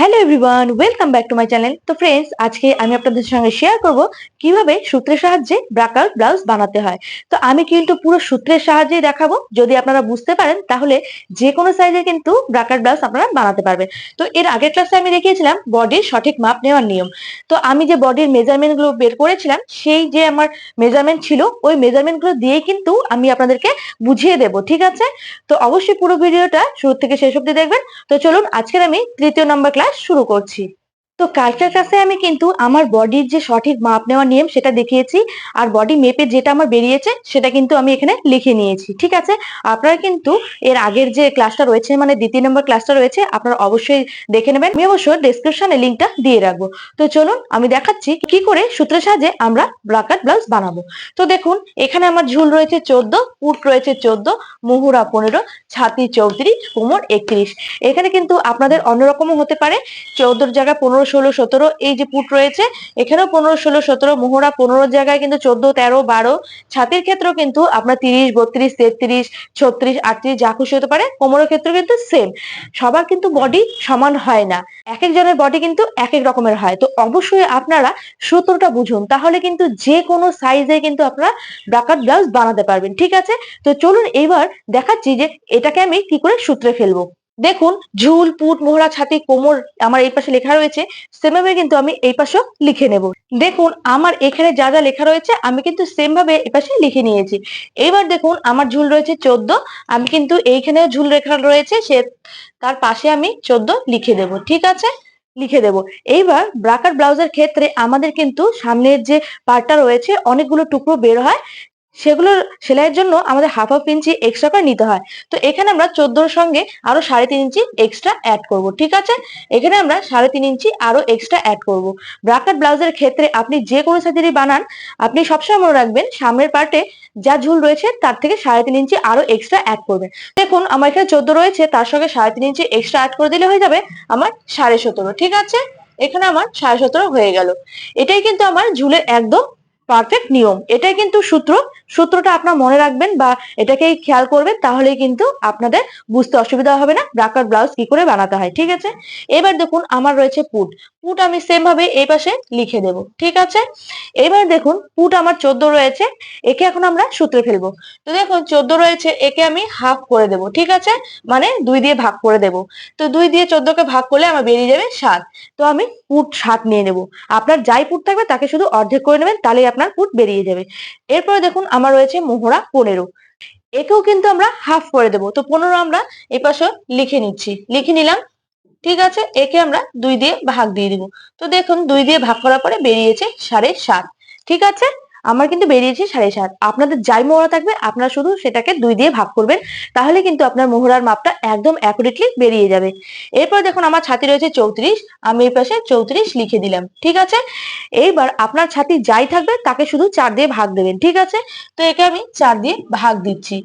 Hello everyone welcome back to my channel তো friends আজকে আমি আপনাদের সঙ্গে শেয়ার করব কীভাবে সূত্রের সাহায্যে ব্রাকার ব্লাউজ বানাতে হয়। তো আমি কিন্তু পুরো সূত্রের সাহায্যেই দেখাবো। যদি আপনারা বুঝতে পারেন, তাহলে যে কোনো সাইজের কিন্তু ব্রাকার ব্লাউজ আপনারা বানাতে পারবেন। তো এর আগের ক্লাসে আমি দেখিয়েছিলাম বডির সঠিক মাপ নেওয়ার নিয়ম। তো আমি যে বডির মেজারমেন্টগুলো বের করেছিলাম, সেই যে আমার মেজারমেন্ট ছিল, ওই মেজারমেন্টগুলো দিয়ে কিন্তু আমি আপনাদেরকে বুঝিয়ে দেব, ঠিক আছে? তো অবশ্যই পুরো ভিডিওটা শুরু থেকে শেষ অব্দি দেখবেন। তো চলুন, আজকের আমি তৃতীয় নম্বর ক্লাস শুরু করছি। তো কালকের ক্লাসে আমি কিন্তু আমার বডির যে সঠিক মাপ নেওয়ার নিয়ম সেটা দেখিয়েছি। আর বডি মেপে যেটা আমার বেরিয়েছে, সেটা কিন্তু আমি এখানে লিখে নিয়েছি। ঠিক আছে? আপনারা কিন্তু এর আগের যে ক্লাসটা রয়েছে মানে দ্বিতীয় নম্বর ক্লাসটা রয়েছে, আপনারা অবশ্যই দেখে নেবেন। আমি অবশ্য ডেসক্রিপশনে লিঙ্কটা দিয়ে রাখব। তো চলুন, আমি দেখাচ্ছি কি করে সূত্রের সাহায্যে আমরা ব্রাকার ব্লাউজ বানাবো। তো দেখুন, এখানে আমার ঝুল রয়েছে চোদ্দ পুট রয়েছে চোদ্দ, মুহুরা পনেরো, ছাতি চৌত্রিশ, কোমর একত্রিশ। এখানে কিন্তু আপনাদের অন্যরকমও হতে পারে। চৌদ্দর জায়গায় পনেরো ষোলো সতেরো, এই যে পুট রয়েছে, এখানেও পনেরো ষোলো সতেরো, মোহরা পনেরো জায়গায় কিন্তু চোদ্দ, তেরো, বারো। ছাতির ক্ষেত্রেও কিন্তু আপনার তিরিশ, বত্রিশ, তেত্রিশ, ছত্রিশ, আটত্রিশ, যা খুশি হতে পারে, কোমরের ক্ষেত্রে কিন্তু সেম সবার কিন্তু বডি সমান হয় না। এক একজনের বডি কিন্তু এক এক রকমের হয়। তো অবশ্যই আপনারা সূত্রটা বুঝুন, তাহলে কিন্তু যে কোনো সাইজে কিন্তু আপনারা ব্রাকার ব্লাউজ বানাতে পারবেন, ঠিক আছে? তো চলুন এইবার দেখাচ্ছি যে এটাকে আমি কি করে সূত্রে ফেলব। দেখুন, ঝুল, পুট, মোহরা, ছাতি, কোমর আমার এই পাশে লেখা রয়েছে। সেমভাবে কিন্তু আমি এই পাশেও লিখে নেব। দেখুন, আমার এখানে যা যা লেখা রয়েছে, আমি কিন্তু সেম ভাবে এই পাশে লিখে নিয়েছি। এবার দেখুন, আমার ঝুল রয়েছে চোদ্দ। আমি কিন্তু এইখানেও ঝুল লেখা রয়েছে, সে তার পাশে আমি চোদ্দ লিখে দেব। ঠিক আছে? লিখে দেব। এইবার ব্রাকার ব্লাউজের ক্ষেত্রে আমাদের কিন্তু সামনের যে পার্টটা রয়েছে, অনেকগুলো টুকরো বের হয়। সেগুলো সেলাইয়ের জন্য আমাদের হাফ হাফ ইঞ্চি এক্সট্রা করে নিতে হয়। তো এখানে আমরা চোদ্দোর সঙ্গে আরও সাড়ে তিন ইঞ্চি এক্সট্রা অ্যাড করব, ঠিক আছে? এখানে আমরা সাড়ে তিন ইঞ্চি আরও এক্সট্রা অ্যাড করব। ব্রাকার ব্লাউজের ক্ষেত্রে আপনি যে কোনো সাইজেরই বানান, আপনি সবসময় মনে রাখবেন সামনের পার্টে যা ঝুল রয়েছে তার থেকে সাড়ে তিন ইঞ্চি আরও এক্সট্রা অ্যাড করবেন। দেখুন, আমার এখানে চোদ্দ রয়েছে, তার সঙ্গে সাড়ে তিন ইঞ্চি এক্সট্রা অ্যাড করে দিলে হয়ে যাবে আমার সাড়ে সতেরো, ঠিক আছে? এখানে আমার সাড়ে সতেরো হয়ে গেল। এটাই কিন্তু আমার ঝুলের একদম পারফেক্ট নিয়ম। এটাই কিন্তু সূত্র। সূত্রটা আপনার মনে রাখবেন বা এটাকেই খেয়াল করবেন, তাহলেই কিন্তু আপনাদের বুঝতে অসুবিধা হবে না ব্রাকার ব্লাউজ কি করে বানাতে হয়, ঠিক আছে? এবার দেখুন, আমার রয়েছে পুট পুট আমি সেম ভাবে এই পাশে লিখে দেব, ঠিক আছে? এবার দেখুন পুট আমার চোদ্দ রয়েছে, একে এখন আমরা সূত্রে ফেলব। তো দেখুন, চোদ্দ রয়েছে, একে আমি হাফ করে দেব, ঠিক আছে? মানে দুই দিয়ে ভাগ করে দেব। তো দুই দিয়ে চোদ্দকে ভাগ করলে আমার বেরিয়ে যাবে সাত। তো আমি পুট সাত নিয়ে নেব। আপনার যাই পুট থাকবে, তাকে শুধু অর্ধেক করে নেবেন, তাহলেই আপনার পুট বেরিয়ে যাবে। এরপরে দেখুন আমার রয়েছে মোহরা পনেরো। একেও কিন্তু আমরা হাফ করে দেব। তো পনেরো আমরা এপাশে পাশে লিখে নিচ্ছি। লিখে নিলাম, ঠিক আছে, একে আমরা দুই দিয়ে ভাগ দিয়ে দিব। তো দেখুন, দুই দিয়ে ভাগ করার পরে বেরিয়েছে সাড়ে সাত। ঠিক আছে? আমার কিন্তু বেরিয়েছে সাড়ে সাত। আপনাদের যাই মোহরা থাকবে, আপনারা শুধু সেটাকে দুই দিয়ে ভাগ করবেন, তাহলে কিন্তু আপনার মোহরার মাপটা একদম অ্যাকুরেটলি বেরিয়ে যাবে। এরপর দেখুন আমার ছাতি রয়েছে চৌত্রিশ, আমি এই পাশে চৌত্রিশ লিখে দিলাম, ঠিক আছে? এইবার আপনার ছাতি যাই থাকবে, তাকে শুধু চার দিয়ে ভাগ দেবেন, ঠিক আছে? তো একে আমি চার দিয়ে ভাগ দিচ্ছি।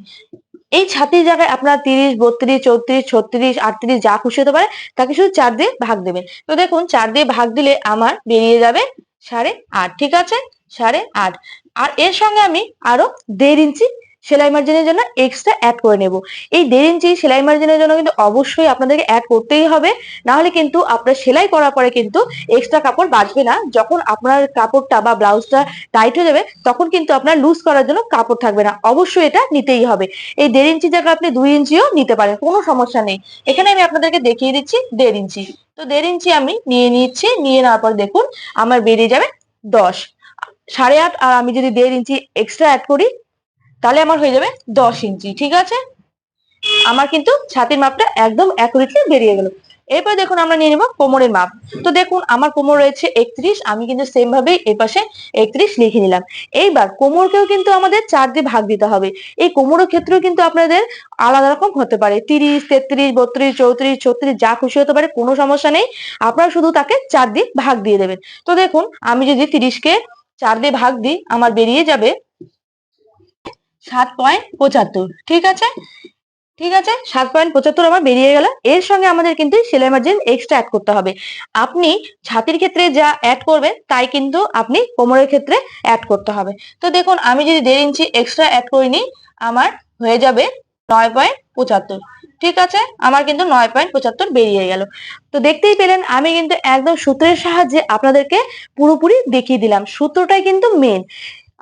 এই ছাতির জায়গায় আপনার তিরিশ, বত্রিশ, চৌত্রিশ, ছত্রিশ, আটত্রিশ, যা খুশি হতে পারে, তাকে শুধু চার দিয়ে ভাগ দেবেন। তো দেখুন, চার দিয়ে ভাগ দিলে আমার বেরিয়ে যাবে সাড়ে আট, ঠিক আছে? সাড়ে আট। আর এর সঙ্গে আমি আরও দেড় ইঞ্চি সেলাই মার্জিনের জন্য এক্সট্রা অ্যাড করে নেব। এই দেড় ইঞ্চি সেলাই মার্জিনের জন্য কিন্তু অবশ্যই আপনাদেরকে অ্যাড করতেই হবে। না হলে কিন্তু আপনার সেলাই করার পরে কিন্তু এক্সট্রা কাপড় বাঁচবে না। যখন আপনার কাপড়টা বা ব্লাউজটা টাইট হয়ে যাবে, তখন কিন্তু আপনার লুজ করার জন্য কাপড় থাকবে না। অবশ্যই এটা নিতেই হবে। এই দেড় ইঞ্চি জায়গায় আপনি দুই ইঞ্চিও নিতে পারেন, কোনো সমস্যা নেই। এখানে আমি আপনাদেরকে দেখিয়ে দিচ্ছি দেড় ইঞ্চি। তো দেড় ইঞ্চি আমি নিয়ে নিচ্ছি। নিয়ে নেওয়ার পর দেখুন, আমার বেরিয়ে যাবে দশ। সাড়ে আট আর আমি যদি দেড় ইঞ্চি এক্সট্রা অ্যাড করি, তাহলে আমার হয়ে যাবে দশ ইঞ্চি, ঠিক আছে? আমার কিন্তু ছাতির মাপটা একদম অ্যাকুরেটলি বেরিয়ে গেল। এরপর দেখুন আমরা নিয়ে নেব কোমরের মাপ। তো দেখুন, আমার কোমর রয়েছে একত্রিশ, আমি কিন্তু সেম ভাবে এই পাশে একত্রিশ লিখে নিলাম। এইবার কোমরকেও কিন্তু আমাদের চার দিয়ে ভাগ দিতে হবে। এই কোমরের ক্ষেত্রেও কিন্তু আপনাদের আলাদা রকম হতে পারে। তিরিশ, তেত্রিশ, বত্রিশ, চৌত্রিশ, ছত্রিশ, যা খুশি হতে পারে, কোনো সমস্যা নেই। আপনারা শুধু তাকে চার দিয়ে ভাগ দিয়ে দেবেন। তো দেখুন, আমি যদি তিরিশকে চার দিয়ে ভাগ দিই, আমার বেরিয়ে যাবে সাত পয়েন্ট পঁচাত্তর। ঠিক আছে? ঠিক আছে? সাত পয়েন্ট পঁচাত্তর আমার বেরিয়ে গেল। এর সঙ্গে আমাদের কিন্তু সেলাই মার্জিন এক্সট্রা অ্যাড করতে হবে। আপনি ছাতির ক্ষেত্রে যা অ্যাড করবেন, তাই কিন্তু আপনি কোমরের ক্ষেত্রে অ্যাড করতে হবে। তো দেখুন, আমি যদি দেড় ইঞ্চি এক্সট্রা অ্যাড করিনি, আমার হয়ে যাবে নয় পয়েন্ট পঁচাত্তর। ঠিক আছে? আমার কিন্তু নয় পয়েন্ট পঁচাত্তর বেরিয়ে গেল। তো দেখতেই পেলেন, আমি কিন্তু একদম সূত্রের সাহায্যে আপনাদেরকে পুরোপুরি দেখিয়ে দিলাম। সূত্রটাই কিন্তু মেন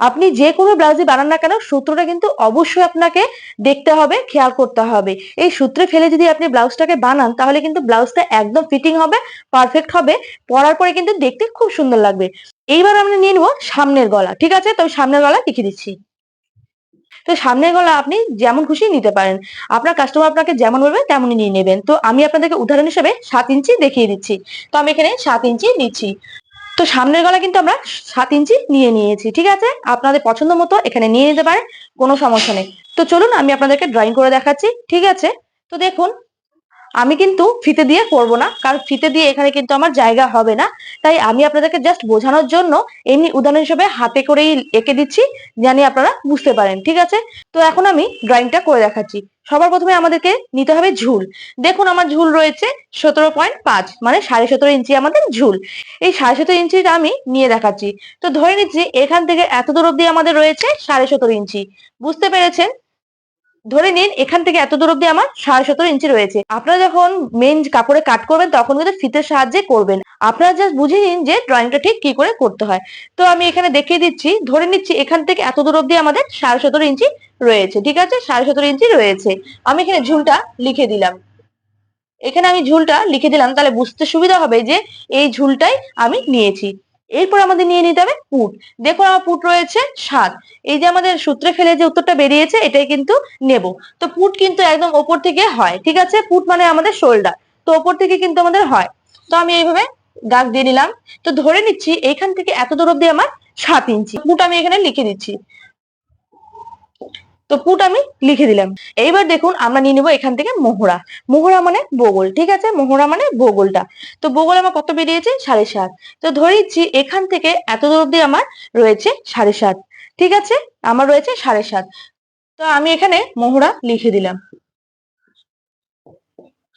আপনি যে কোনো ব্লাউজই বানান না কেন, সূত্রটা কিন্তু অবশ্যই আপনাকে দেখতে হবে, খেয়াল করতে হবে। এই সূত্রে ফেলে যদি আপনি ব্লাউজটাকে বানান, তাহলে কিন্তু ব্লাউজটা একদম ফিটিং হবে পারফেক্ট হবে, পরার পরে কিন্তু দেখতে খুব সুন্দর লাগবে। এইবার আমরা নিয়ে নেব সামনের গলা, ঠিক আছে? তো সামনের গলা লিখে দিচ্ছি। তো সামনের গলা আপনি যেমন খুশি নিতে পারেন। আপনার কাস্টমার আপনাকে যেমন বলবে তেমনই নিয়ে নেবেন। তো আমি আপনাদেরকে উদাহরণ হিসেবে সাত ইঞ্চি দেখিয়ে দিচ্ছি। তো আমি এখানে সাত ইঞ্চি নিচ্ছি। তো সামনের গলা কিন্তু আমরা সাত ইঞ্চি নিয়ে নিয়েছি, ঠিক আছে? আপনাদের পছন্দ মতো এখানে নিয়ে নিতে পারেন, কোনো সমস্যা নেই। তো চলুন আমি আপনাদেরকে ড্রয়িং করে দেখাচ্ছি, ঠিক আছে? তো দেখুন আমি কিন্তু ফিতে দিয়ে করব না, কারণ ফিতে দিয়ে এখানে কিন্তু আমার জায়গা হবে না। তাই আমি আপনাদেরকে জাস্ট বোঝানোর জন্য এমনি উদাহরণ হিসেবে হাতে করেই এঁকে দিচ্ছি, জানি আপনারা বুঝতে পারেন, ঠিক আছে? তো এখন আমি ড্রয়িংটা করে দেখাচ্ছি। সবার প্রথমে আমাদেরকে নিতে হবে ঝুল। দেখুন আমার ঝুল রয়েছে সতেরো পয়েন্ট পাঁচ মানে সাড়ে সতেরো ইঞ্চি আমাদের ঝুল। এই সাড়ে সতেরো ইঞ্চিটা আমি নিয়ে দেখাচ্ছি। তো ধরে নিচ্ছি এখান থেকে এত দূর অব্দি আমাদের রয়েছে সাড়ে সতেরো ইঞ্চি। বুঝতে পেরেছেন? ধরে নিন, এখান থেকে এত দূর অব্দি আমার সাড়ে সতেরো ইঞ্চি রয়েছে। আপনারা যখন মেন কাপড়ে কাট করবেন, তখন কিন্তু ফিতের সাহায্যে করবেন। আপনারা জাস্ট বুঝে নিন যে ড্রয়িংটা ঠিক কি করে করতে হয়। তো আমি এখানে দেখিয়ে দিচ্ছি, ধরে নিচ্ছি এখান থেকে এত দূর অব্দি আমাদের সাড়ে সতেরো ইঞ্চি রয়েছে, ঠিক আছে? সাড়ে সতেরো ইঞ্চি রয়েছে। আমি এখানে ঝুলটা লিখে দিলাম। এখানে আমি ঝুলটা লিখে দিলাম, তাহলে বুঝতে সুবিধা হবে যে এই ঝুলটাই আমি নিয়েছি। এরপর আমাদের নিয়ে নিতে হবে পুট। দেখো আমার পুট রয়েছে সাত। এই যে আমাদের সূত্রে ফেলে যে উত্তরটা বেরিয়েছে, এটাই কিন্তু নেব। তো পুট কিন্তু একদম ওপর থেকে হয়, ঠিক আছে? পুট মানে আমাদের শোল্ডার। তো ওপর থেকে কিন্তু আমাদের হয়। তো আমি এইভাবে দাগ দিয়ে নিলাম। তো ধরে নিচ্ছি এখান থেকে এত দূর অব্দি আমার সাত ইঞ্চি। পুট আমি এখানে লিখে দিচ্ছি। তো পুট আমি লিখে দিলাম। এইবার দেখুন আমরা নিয়ে নেব এখান থেকে মোহরা। মোহরা মানে বগল, ঠিক আছে? মোহরা মানে বগলটা। তো বগল আমার কত বেরিয়েছে? সাড়ে সাত। তো ধরেছি এখান থেকে এত দূর অব্দি আমার রয়েছে সাড়ে সাত। ঠিক আছে? আমার রয়েছে সাড়ে সাত। তো আমি এখানে মোহরা লিখে দিলাম।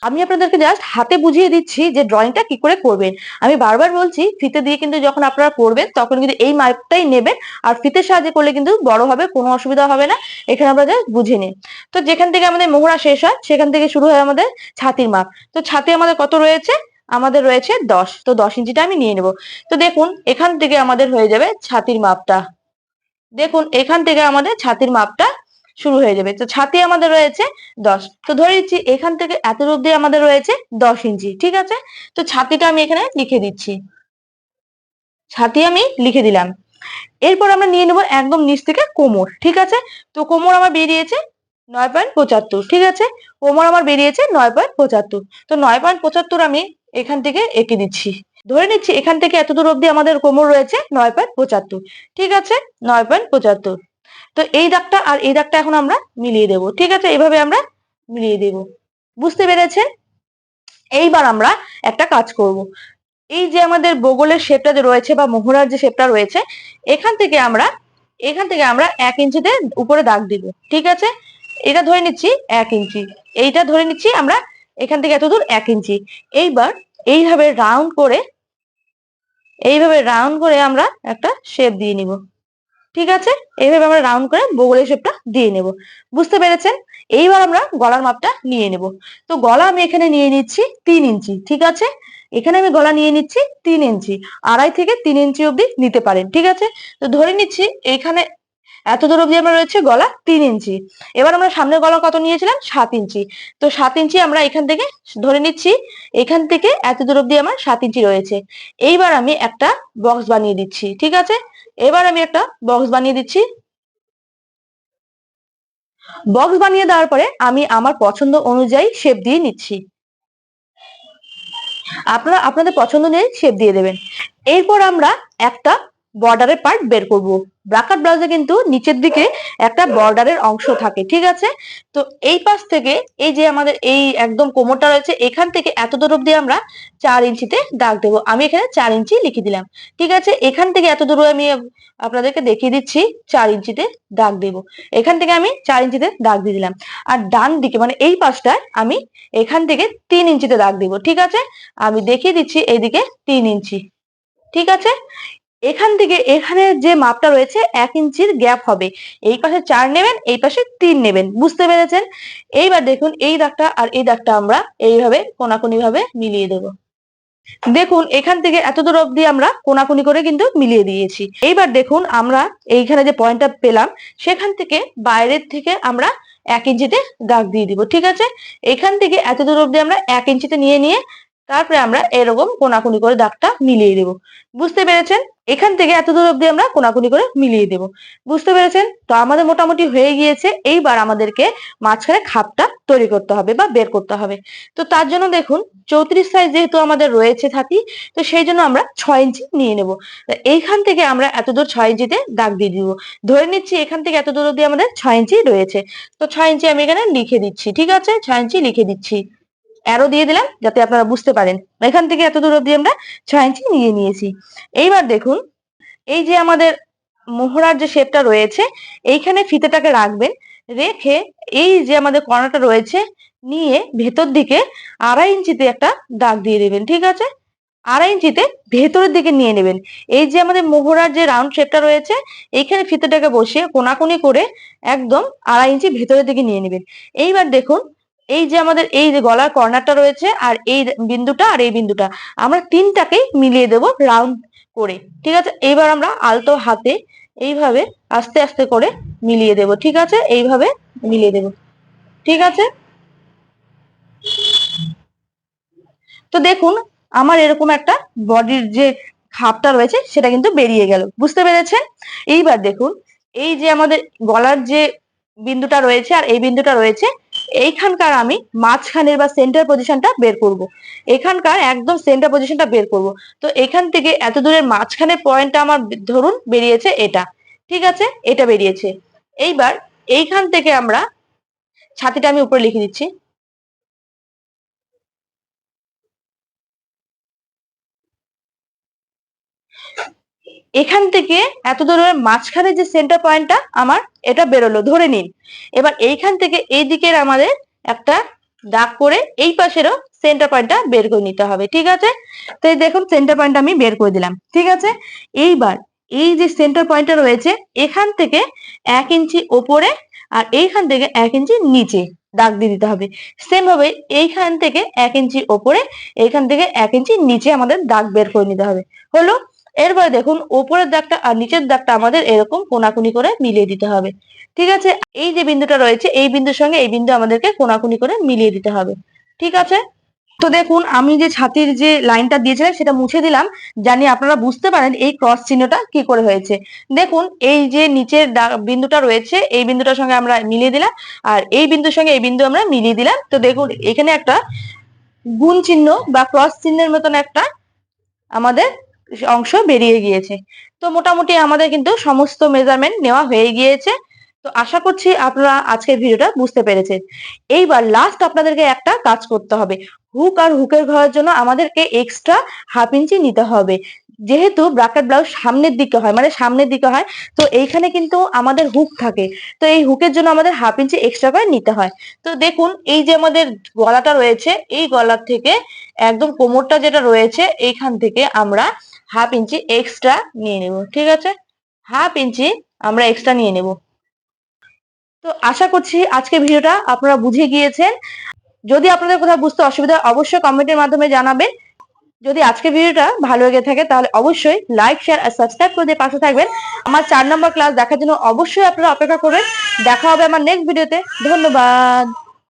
আমি আপনাদেরকে জাস্ট হাতে বুঝিয়ে দিচ্ছি যে ড্রয়িংটা কি করে করবেন। আমি বারবার বলছি, ফিতে দিয়ে কিন্তু যখন আপনারা করবেন, তখন কিন্তু এই মাপটাই নেবেন, আর ফিতের সাহায্যে করলে কিন্তু বড় হবে, কোনো অসুবিধা হবে না। এখানে আমরা জাস্ট বুঝে নিন তো যেখান থেকে আমাদের মোহরা শেষ হয়, সেখান থেকে শুরু হয় আমাদের ছাতির মাপ। তো ছাতি আমাদের কত রয়েছে? আমাদের রয়েছে দশ। তো দশ ইঞ্চিটা আমি নিয়ে নেব। তো দেখুন, এখান থেকে আমাদের হয়ে যাবে ছাতির মাপটা। দেখুন, এখান থেকে আমাদের ছাতির মাপটা শুরু হয়ে যাবে। তো ছাতি আমাদের রয়েছে দশ। তো ধরে নিচ্ছি এখান থেকে এত অব্দি আমাদের রয়েছে দশ ইঞ্চি, ঠিক আছে? তো ছাতিটা আমি এখানে লিখে দিচ্ছি। ছাতি আমি লিখে দিলাম। এরপর আমরা নিয়ে নেব একদম নিচ থেকে কোমর, ঠিক আছে? তো কোমর আমার বেরিয়েছে নয় পয়েন্ট পঁচাত্তর, ঠিক আছে? কোমর আমার বেরিয়েছে নয় পয়েন্ট পঁচাত্তর। তো নয় পয়েন্ট পঁচাত্তর আমি এখান থেকে এঁকে দিচ্ছি। ধরে নিচ্ছি এখান থেকে এত দূর অব্দি আমাদের কোমর রয়েছে নয় পয়েন্ট পঁচাত্তর, ঠিক আছে? নয় পয়েন্ট পঁচাত্তর। তো এই দাগটা আর এই দাগটা এখন আমরা মিলিয়ে দেব। ঠিক আছে? এইভাবে আমরা মিলিয়ে দেব। বুঝতে পেরেছেন? এইবার আমরা একটা কাজ করব। এই যে আমাদের বগলের শেপটা যে রয়েছে বা মোহরার যে শেপটা রয়েছে, এখান থেকে আমরা, এখান থেকে আমরা এক ইঞ্চিতে উপরে দাগ দিব। ঠিক আছে? এটা ধরে নিচ্ছি এক ইঞ্চি এইটা ধরে নিচ্ছি আমরা এখান থেকে এতদূর এক ইঞ্চি এইবার এইভাবে রাউন্ড করে, এইভাবে রাউন্ড করে আমরা একটা শেপ দিয়ে নিব। ঠিক আছে? এইভাবে আমরা রাউন্ড করে বগলের শেপটা দিয়ে নেব। বুঝতে পেরেছেন? এইবার আমরা গলার মাপটা নিয়ে নেব। তো গলা আমি এখানে নিয়ে নিচ্ছি তিন ইঞ্চি, ঠিক আছে? এখানে আমি গলা নিয়ে নিচ্ছি তিন ইঞ্চি, আড়াই থেকে তিন ইঞ্চি অবধি নিতে পারেন, ঠিক আছে? তো ধরে নিচ্ছি এখানে এত দূর অবধি আমরা রয়েছে গলা তিন ইঞ্চি। এবার আমরা সামনের গলা কত নিয়েছিলাম? সাত ইঞ্চি। তো সাত ইঞ্চি আমরা এখান থেকে ধরে নিচ্ছি, এখান থেকে এত দূর অবধি আমার সাত ইঞ্চি রয়েছে। এইবার আমি একটা বক্স বানিয়ে দিচ্ছি, ঠিক আছে? এবার আমি একটা বক্স বানিয়ে দিচ্ছি। বক্স বানিয়ে দেওয়ার পরে আমি আমার পছন্দ অনুযায়ী শেপ দিয়ে নিচ্ছি। আপনারা, আপনাদের পছন্দ নিয়ে শেপ দিয়ে দেবেন। এরপর আমরা একটা বর্ডারের পার্ট বের করব। ব্রাকাট ব্লাউজে কিন্তু নিচের দিকে একটা বর্ডারের অংশ থাকে, ঠিক আছে? তো এই পাশ থেকে এই যে আমাদের এই একদম কোমরটা রয়েছে, এখান থেকে এত দূর অব্দি আমরা চার ইঞ্চিতে দাগ দেবো। আমি এখানে চার ইঞ্চি লিখে দিলাম, ঠিক আছে? এখান থেকে এত দূর আমি আপনাদেরকে দেখিয়ে দিচ্ছি, চার ইঞ্চিতে দাগ দেব। এখান থেকে আমি চার ইঞ্চিতে দাগ দিয়ে দিলাম। আর ডান দিকে মানে এই পাশটায় আমি এখান থেকে তিন ইঞ্চিতে দাগ দিব, ঠিক আছে? আমি দেখিয়ে দিচ্ছি এইদিকে তিন ইঞ্চি, ঠিক আছে? এখান থেকে এখানে যে মাপটা রয়েছে, এক ইঞ্চির গ্যাপ হবে। এই পাশে চার নেবেন, এই পাশে তিন নেবেন। বুঝতে পেরেছেন? এইবার দেখুন, এই দাগটা আর এই দাগটা আমরা এইভাবে কোনাকুনি ভাবে মিলিয়ে দেব। দেখুন, এখান থেকে এত দূর অব্দি আমরা কোনাকুনি করে কিন্তু মিলিয়ে দিয়েছি। এইবার দেখুন, আমরা এইখানে যে পয়েন্টটা পেলাম, সেখান থেকে বাইরের থেকে আমরা এক ইঞ্চিতে দাগ দিয়ে দিব, ঠিক আছে? এখান থেকে এত দূর অব্দি আমরা এক ইঞ্চিতে নিয়ে নিয়ে তারপরে আমরা এরকম কোনাকুনি করে দাগটা মিলিয়ে দেব। বুঝতে পেরেছেন? এখান থেকে এত দূর অব্দি আমরা কোনাকুনি করে মিলিয়ে দেব। বুঝতে পেরেছেন? তো আমাদের মোটামুটি হয়ে গিয়েছে। এইবার আমাদেরকে মাঝখানে খাপটা তৈরি করতে হবে বা বের করতে হবে। তো তার জন্য দেখুন, চৌত্রিশ সাইজ যেহেতু আমাদের রয়েছে থাকি, তো সেই জন্য আমরা ছয় ইঞ্চি নিয়ে নেব। এইখান থেকে আমরা এত দূর ছয় ইঞ্চিতে দাগ দিয়ে দিব। ধরে নিচ্ছি এখান থেকে এত দূর অব্দি আমাদের ছয় ইঞ্চি রয়েছে। তো ছয় ইঞ্চি আমি এখানে লিখে দিচ্ছি, ঠিক আছে? ছয় ইঞ্চি লিখে দিচ্ছি। অ্যারো দিয়ে দিলাম যাতে আপনারা বুঝতে পারেন। এখান থেকে এত দূর অব্দি আমরা ছয় ইঞ্চি নিয়ে নিয়েছি। এইবার দেখুন, এই যে আমাদের মোহরার যে শেপটা রয়েছে, এইখানে ফিতেটাকে রাখবেন, রেখে এই যে আমাদের কর্নারটা রয়েছে, নিয়ে ভেতর দিকে আড়াই ইঞ্চিতে একটা দাগ দিয়ে দেবেন, ঠিক আছে? আড়াই ইঞ্চিতে ভেতরের দিকে নিয়ে নেবেন। এই যে আমাদের মোহরার যে রাউন্ড শেপটা রয়েছে, এইখানে ফিতেটাকে বসিয়ে কোনাকুনি করে একদম আড়াই ইঞ্চি ভেতরের দিকে নিয়ে নেবেন। এইবার দেখুন এই যে আমাদের এই যে গলার কর্নারটা রয়েছে আর এই বিন্দুটা আর এই বিন্দুটা, আমরা তিনটাকেই মিলিয়ে দেব রাউন্ড করে, ঠিক আছে? এইবার আমরা আলতো হাতে এইভাবে আস্তে আস্তে করে মিলিয়ে দেব, ঠিক আছে? এইভাবে মিলিয়ে দেব, ঠিক আছে? তো দেখুন, আমার এরকম একটা বডির যে খাপটা রয়েছে সেটা কিন্তু বেরিয়ে গেল, বুঝতে পেরেছেন? এইবার দেখুন, এই যে আমাদের গলার যে বিন্দুটা রয়েছে আর এই বিন্দুটা রয়েছে এইখানকার আমি মাঝখানের বা সেন্টার পজিশনটা বের করব। এখানকার একদম সেন্টার পজিশনটা বের করব। তো এখান থেকে এত দূরের মাঝখানের পয়েন্টটা আমার ধরুন বেরিয়েছে এটা ঠিক আছে এটা বেরিয়েছে এইবার এইখান থেকে আমরা ছাতিটা আমি উপরে লিখে দিচ্ছি এখান থেকে এত দূরের মাঝখানে যে সেন্টার পয়েন্টটা আমার এটা বেরোলো, ধরে নিন। এবার এইখান থেকে এই দিকের আমাদের একটা দাগ করে এই পাশেরও সেন্টার পয়েন্টটা বের করে নিতে হবে, ঠিক আছে? তো দেখুন সেন্টার পয়েন্ট আমি বের করে দিলাম, ঠিক আছে? এইবার এই যে সেন্টার পয়েন্টটা রয়েছে, এখান থেকে এক ইঞ্চি ওপরে আর এইখান থেকে এক ইঞ্চি নিচে দাগ দিয়ে দিতে হবে। সেম ভাবে এইখান থেকে এক ইঞ্চি ওপরে, এইখান থেকে এক ইঞ্চি নিচে আমাদের দাগ বের করে নিতে হবে। হলো এরপরে দেখুন ওপরের দাগটা আর নিচের দাগটা আমাদের এরকম কোনাকুনি করে মিলিয়ে দিতে হবে। ঠিক আছে? এই যে বিন্দুটা রয়েছে, এই বিন্দুর সঙ্গে এই বিন্দু আমাদেরকে কোনাকুনি করে মিলিয়ে দিতে হবে। ঠিক আছে? তো দেখুন, আমি যে ছাতির যে লাইনটা দিয়েছিলাম, সেটা মুছে দিলাম। জানি আপনারা বুঝতে পারেন এই ক্রস চিহ্নটা কি করে হয়েছে। দেখুন, এই যে নিচের বিন্দুটা রয়েছে, এই বিন্দুটার সঙ্গে আমরা মিলিয়ে দিলাম, আর এই বিন্দুর সঙ্গে এই বিন্দু আমরা মিলিয়ে দিলাম। তো দেখুন, এখানে একটা গুণ চিহ্ন বা ক্রস চিহ্নের মতন একটা আমাদের অংশ বেরিয়ে গিয়েছে। তো মোটামুটি আমাদের কিন্তু সমস্ত মেজারমেন্ট নেওয়া হয়ে গিয়েছে। তো আশা করছি আপনারা আজকের ভিডিওটা বুঝতে পেরেছেন। এইবার লাস্ট আপনাদেরকে একটা কাজ করতে হবে। হুক আর হুকের ঘরের জন্য আমাদেরকে এক্সট্রা হাফ ইঞ্চি নিতে হবে। যেহেতু ব্রাকেট ব্লাউজ সামনের দিকে হয় মানে সামনের দিকে হয়, তো এইখানে কিন্তু আমাদের হুক থাকে। তো এই হুকের জন্য আমাদের হাফ ইঞ্চি এক্সট্রা করে নিতে হয়। তো দেখুন, এই যে আমাদের গলাটা রয়েছে, এই গলার থেকে একদম কোমরটা যেটা রয়েছে, এইখান থেকে আমরা হাফ ইঞ্চি এক্সট্রা নিয়ে নেব, ঠিক আছে? হাফ ইঞ্চি আমরা এক্সট্রা নিয়ে নেব। তো আশা করছি আজকে ভিডিওটা আপনারা বুঝে গিয়েছেন। যদি আপনাদের কোথাও বুঝতে অসুবিধা অবশ্যই কমেন্টের মাধ্যমে জানাবেন। যদি আজকের ভিডিওটা ভালো লেগে থাকে, তাহলে অবশ্যই লাইক, শেয়ার আর সাবস্ক্রাইব করে দিয়ে পাশে থাকবেন। আমার চার নম্বর ক্লাস দেখার জন্য অবশ্যই আপনারা অপেক্ষা করবেন। দেখা হবে আমার নেক্সট ভিডিওতে ধন্যবাদ।